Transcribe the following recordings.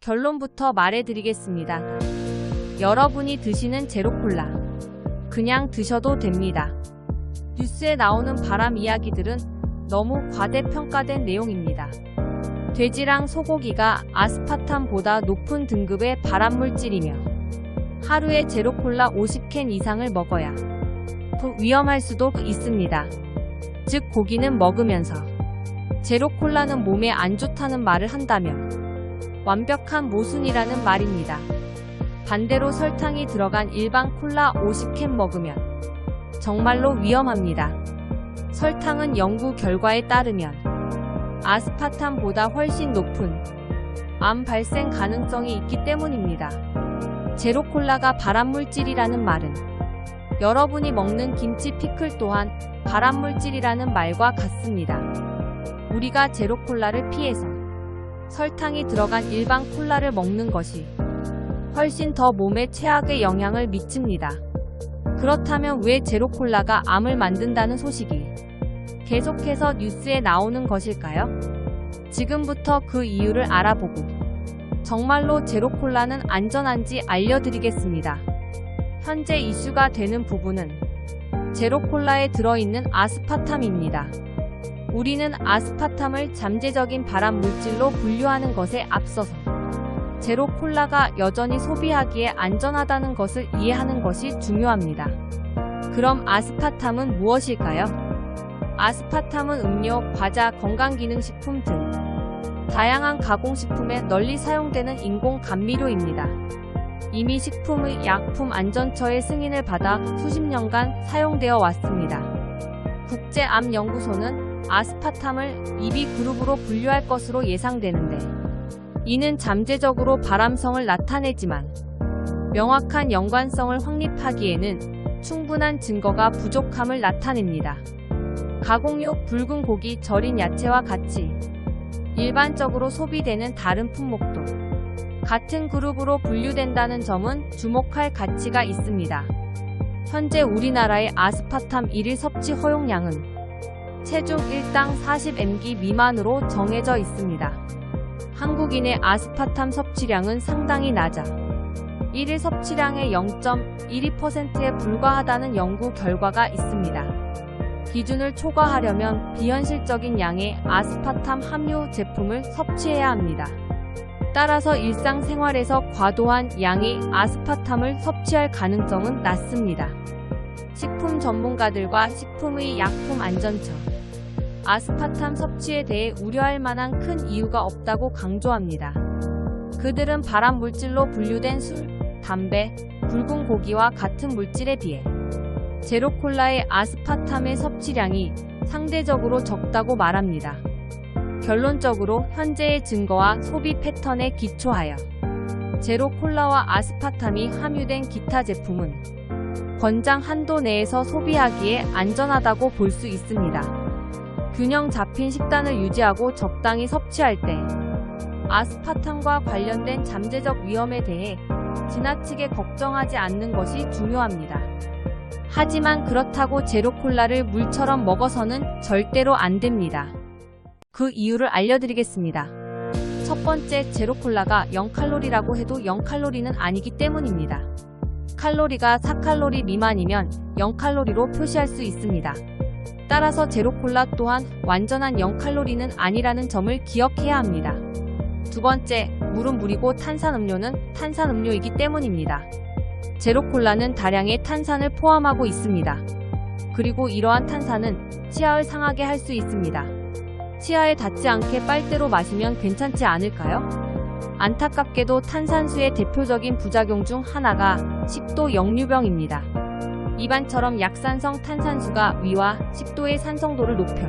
결론부터 말해드리겠습니다. 여러분이 드시는 제로콜라. 그냥 드셔도 됩니다. 뉴스에 나오는 바람 이야기들은 너무 과대평가된 내용입니다. 돼지랑 소고기가 아스파탐보다 높은 등급의 발암물질이며 하루에 제로콜라 50캔 이상을 먹어야 더 위험할 수도 있습니다. 즉 고기는 먹으면서 제로콜라는 몸에 안 좋다는 말을 한다면 완벽한 모순이라는 말입니다. 반대로 설탕이 들어간 일반 콜라 50캔 먹으면 정말로 위험합니다. 설탕은 연구 결과에 따르면 아스파탐보다 훨씬 높은 암 발생 가능성이 있기 때문입니다. 제로콜라가 발암물질이라는 말은 여러분이 먹는 김치 피클 또한 발암물질이라는 말과 같습니다. 우리가 제로콜라를 피해서 설탕이 들어간 일반 콜라를 먹는 것이 훨씬 더 몸에 최악의 영향을 미칩니다. 그렇다면 왜 제로콜라가 암을 만든다는 소식이 계속해서 뉴스에 나오는 것일까요? 지금부터 그 이유를 알아보고 정말로 제로콜라는 안전한지 알려드리겠습니다. 현재 이슈가 되는 부분은 제로콜라에 들어있는 아스파탐입니다. 우리는 아스파탐을 잠재적인 발암 물질로 분류하는 것에 앞서서 제로 콜라가 여전히 소비하기에 안전하다는 것을 이해하는 것이 중요합니다. 그럼 아스파탐은 무엇일까요? 아스파탐은 음료, 과자, 건강기능식품 등 다양한 가공식품에 널리 사용되는 인공 감미료입니다. 이미 식품의 약품 안전처의 승인을 받아 수십 년간 사용되어 왔습니다. 국제암연구소는 아스파탐을 2비 그룹으로 분류할 것으로 예상되는데 이는 잠재적으로 발암성을 나타내지만 명확한 연관성을 확립하기에는 충분한 증거가 부족함을 나타냅니다. 가공육, 붉은 고기, 절인 야채와 같이 일반적으로 소비되는 다른 품목도 같은 그룹으로 분류된다는 점은 주목할 가치가 있습니다. 현재 우리나라의 아스파탐 1일 섭취 허용량은 체중 1당 40mg 미만으로 정해져 있습니다. 한국인의 아스파탐 섭취량은 상당히 낮아 1일 섭취량의 0.12%에 불과하다는 연구 결과가 있습니다. 기준을 초과하려면 비현실적인 양의 아스파탐 함유 제품을 섭취해야 합니다. 따라서 일상생활에서 과도한 양의 아스파탐을 섭취할 가능성은 낮습니다. 식품 전문가들과 식품의 약품 안전처 아스파탐 섭취에 대해 우려할 만한 큰 이유가 없다고 강조합니다. 그들은 발암 물질로 분류된 술, 담배, 붉은 고기와 같은 물질에 비해 제로콜라의 아스파탐의 섭취량이 상대적으로 적다고 말합니다. 결론적으로 현재의 증거와 소비 패턴에 기초하여 제로콜라와 아스파탐이 함유된 기타 제품은 권장 한도 내에서 소비하기에 안전하다고 볼 수 있습니다. 균형 잡힌 식단을 유지하고 적당히 섭취할 때 아스파탐과 관련된 잠재적 위험에 대해 지나치게 걱정하지 않는 것이 중요합니다. 하지만 그렇다고 제로콜라를 물처럼 먹어서는 절대로 안 됩니다. 그 이유를 알려드리겠습니다. 첫 번째, 제로콜라가 0칼로리라고 해도 0칼로리는 아니기 때문입니다. 칼로리가 4칼로리 미만이면 0칼로리로 표시할 수 있습니다. 따라서 제로콜라 또한 완전한 0칼로리는 아니라는 점을 기억해야 합니다. 두 번째, 물은 물이고 탄산음료는 탄산음료이기 때문입니다. 제로콜라는 다량의 탄산을 포함하고 있습니다. 그리고 이러한 탄산은 치아를 상하게 할 수 있습니다. 치아에 닿지 않게 빨대로 마시면 괜찮지 않을까요? 안타깝게도 탄산수의 대표적인 부작용 중 하나가 식도 역류병입니다. 입안처럼 약산성 탄산수가 위와 식도의 산성도를 높여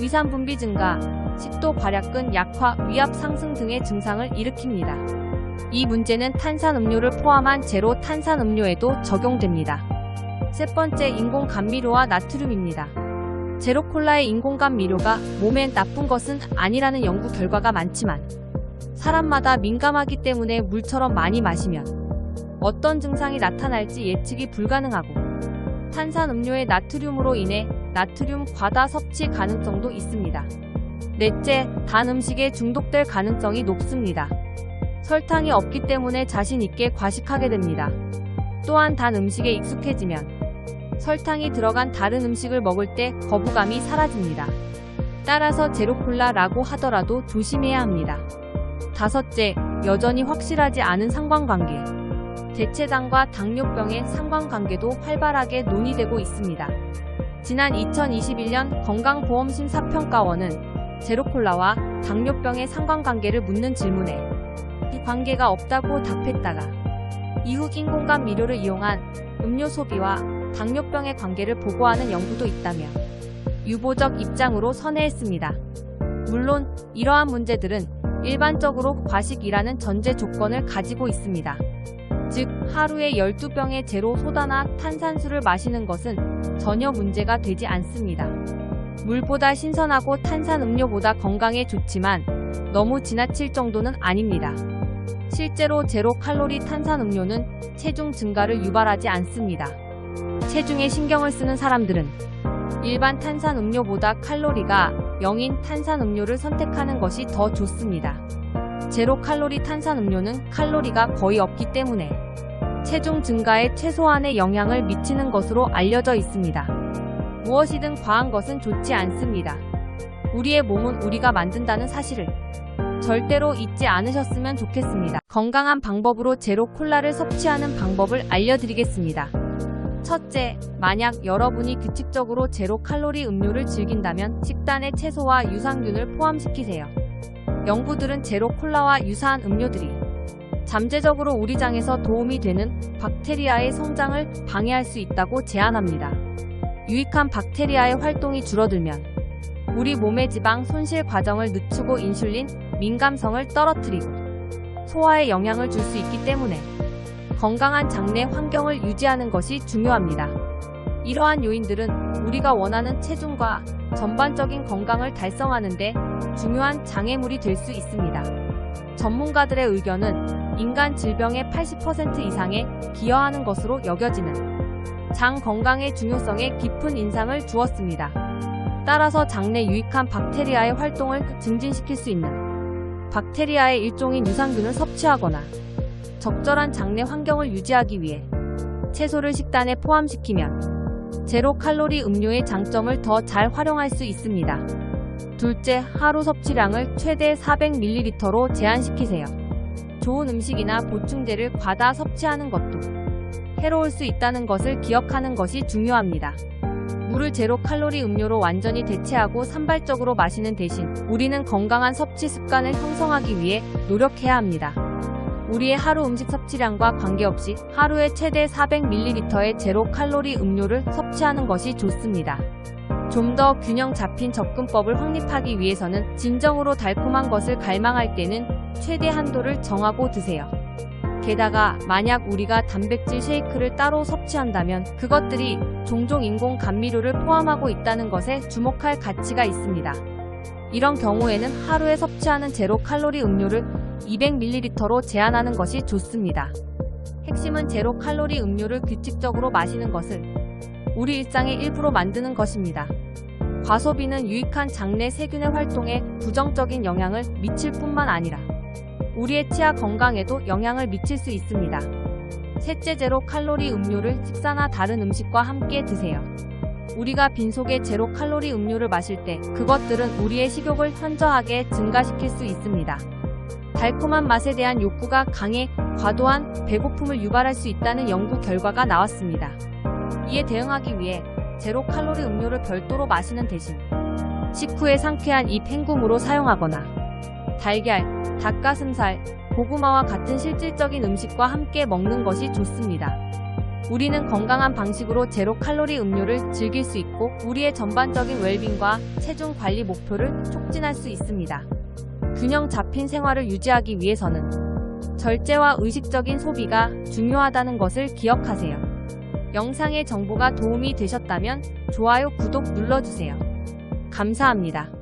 위산 분비 증가, 식도 발약근 약화, 위압 상승 등의 증상을 일으킵니다. 이 문제는 탄산 음료를 포함한 제로 탄산 음료에도 적용됩니다. 세 번째 인공 감미료와 나트륨입니다. 제로 콜라의 인공 감미료가 몸에 나쁜 것은 아니라는 연구 결과가 많지만 사람마다 민감하기 때문에 물처럼 많이 마시면 어떤 증상이 나타날지 예측이 불가능하고 탄산음료의 나트륨으로 인해 나트륨 과다 섭취 가능성도 있습니다. 넷째, 단 음식에 중독될 가능성이 높습니다. 설탕이 없기 때문에 자신 있게 과식하게 됩니다. 또한 단 음식에 익숙해지면 설탕이 들어간 다른 음식을 먹을 때 거부감이 사라집니다. 따라서 제로콜라라고 하더라도 조심해야 합니다. 다섯째, 여전히 확실하지 않은 상관관계. 대체당과 당뇨병의 상관관계도 활발하게 논의되고 있습니다. 지난 2021년 건강보험심사평가원은 제로콜라와 당뇨병의 상관관계를 묻는 질문에 이 관계가 없다고 답했다가 이후 인공감 미료를 이용한 음료 소비와 당뇨병의 관계를 보고하는 연구도 있다며 유보적 입장으로 선회했습니다. 물론 이러한 문제들은 일반적으로 과식이라는 전제 조건을 가지고 있습니다. 즉, 하루에 12병의 제로 소다나 탄산수를 마시는 것은 전혀 문제가 되지 않습니다. 물보다 신선하고 탄산 음료보다 건강에 좋지만 너무 지나칠 정도는 아닙니다. 실제로 제로 칼로리 탄산 음료는 체중 증가를 유발하지 않습니다. 체중에 신경을 쓰는 사람들은 일반 탄산 음료보다 칼로리가 0인 탄산 음료를 선택하는 것이 더 좋습니다. 제로 칼로리 탄산 음료는 칼로리가 거의 없기 때문에 체중 증가에 최소한의 영향을 미치는 것으로 알려져 있습니다. 무엇이든 과한 것은 좋지 않습니다. 우리의 몸은 우리가 만든다는 사실을 절대로 잊지 않으셨으면 좋겠습니다. 건강한 방법으로 제로 콜라를 섭취하는 방법을 알려드리겠습니다. 첫째, 만약 여러분이 규칙적으로 제로 칼로리 음료를 즐긴다면 식단에 채소와 유산균을 포함시키세요. 연구들은 제로 콜라와 유사한 음료들이 잠재적으로 우리 장에서 도움이 되는 박테리아의 성장을 방해할 수 있다고 제안합니다. 유익한 박테리아의 활동이 줄어들면 우리 몸의 지방 손실 과정을 늦추고 인슐린 민감성을 떨어뜨리고 소화에 영향을 줄 수 있기 때문에 건강한 장내 환경을 유지하는 것이 중요합니다. 이러한 요인들은 우리가 원하는 체중과 전반적인 건강을 달성하는데 중요한 장애물이 될 수 있습니다. 전문가들의 의견은 인간 질병의 80% 이상에 기여하는 것으로 여겨지는 장 건강의 중요성에 깊은 인상을 주었습니다. 따라서 장내 유익한 박테리아의 활동을 증진시킬 수 있는 박테리아의 일종인 유산균을 섭취하거나 적절한 장내 환경을 유지하기 위해 채소를 식단에 포함시키면 제로 칼로리 음료의 장점을 더 잘 활용할 수 있습니다. 둘째, 하루 섭취량을 최대 400ml로 제한시키세요. 좋은 음식이나 보충제를 과다 섭취하는 것도 해로울 수 있다는 것을 기억하는 것이 중요합니다. 물을 제로 칼로리 음료로 완전히 대체하고 산발적으로 마시는 대신 우리는 건강한 섭취 습관을 형성하기 위해 노력해야 합니다. 우리의 하루 음식 섭취량과 관계없이 하루에 최대 400ml의 제로 칼로리 음료를 섭취하는 것이 좋습니다. 좀 더 균형 잡힌 접근법을 확립하기 위해서는 진정으로 달콤한 것을 갈망할 때는 최대 한도를 정하고 드세요. 게다가 만약 우리가 단백질 쉐이크를 따로 섭취한다면 그것들이 종종 인공 감미료를 포함하고 있다는 것에 주목할 가치가 있습니다. 이런 경우에는 하루에 섭취하는 제로 칼로리 음료를 200ml로 제한하는 것이 좋습니다. 핵심은 제로 칼로리 음료를 규칙적으로 마시는 것을 우리 일상의 일부로 만드는 것입니다. 과소비는 유익한 장내 세균의 활동에 부정적인 영향을 미칠 뿐만 아니라 우리의 치아 건강에도 영향을 미칠 수 있습니다. 셋째 제로 칼로리 음료를 식사나 다른 음식과 함께 드세요. 우리가 빈속에 제로 칼로리 음료를 마실 때 그것들은 우리의 식욕을 현저하게 증가시킬 수 있습니다. 달콤한 맛에 대한 욕구가 강해 과도한 배고픔을 유발할 수 있다는 연구 결과가 나왔습니다. 이에 대응하기 위해 제로 칼로리 음료를 별도로 마시는 대신 식후에 상쾌한 이 팽굼으로 사용하거나 달걀, 닭가슴살, 고구마와 같은 실질적인 음식과 함께 먹는 것이 좋습니다. 우리는 건강한 방식으로 제로 칼로리 음료를 즐길 수 있고 우리의 전반적인 웰빙과 체중 관리 목표를 촉진할 수 있습니다. 균형 잡힌 생활을 유지하기 위해서는 절제와 의식적인 소비가 중요하다는 것을 기억하세요. 영상의 정보가 도움이 되셨다면 좋아요, 구독 눌러주세요. 감사합니다.